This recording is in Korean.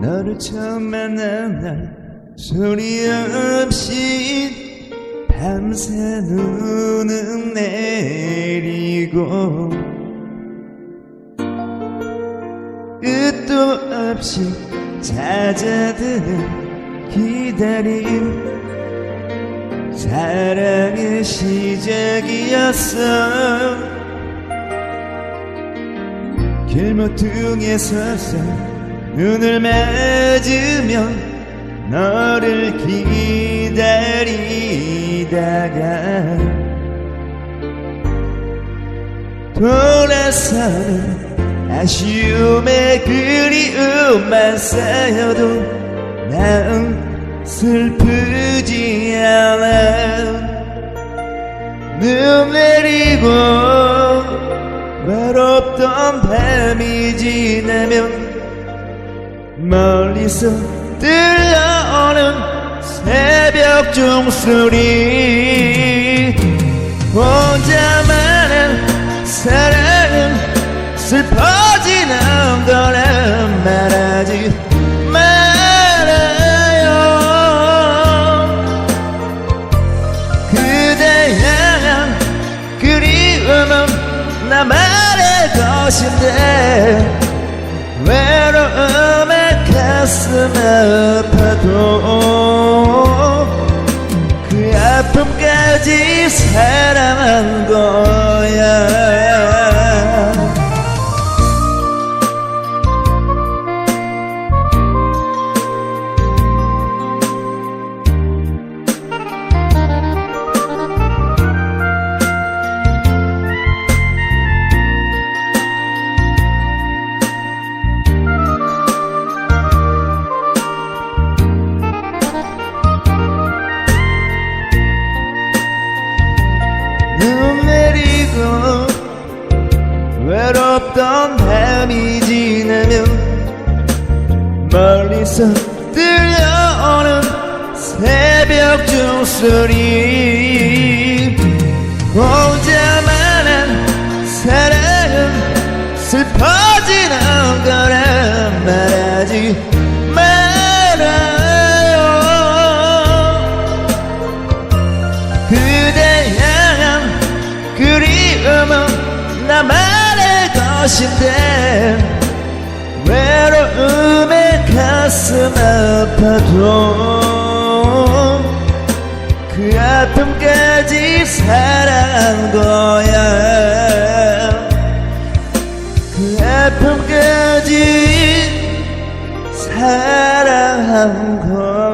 너를 처음 만난 날 소리 없이 밤새 눈은 내리고 끝도 없이 잦아드는 기다림. 사랑의 시작이었어. 길모퉁이에 서서 눈을 맞으며 너를 기다리다가 돌아서는 아쉬움에 그리움만 쌓여도 난 슬프지 않아. 눈 내리고 외롭던 밤이 지나면 멀리서 들려오는 새벽 종소리. 혼자만은 사랑은 슬퍼지는 거란 말하지 말아요. 그대 향한 그리움은 나만의 것인데 가슴 아파도 그 아픔까지 사 외롭던 밤이 지나면 멀리서 들려오는 새벽 종소리. 혼자 것인데 외로움에 가슴 아파도 그 아픔까지 사랑한 거야. 그 아픔까지 사랑한 거야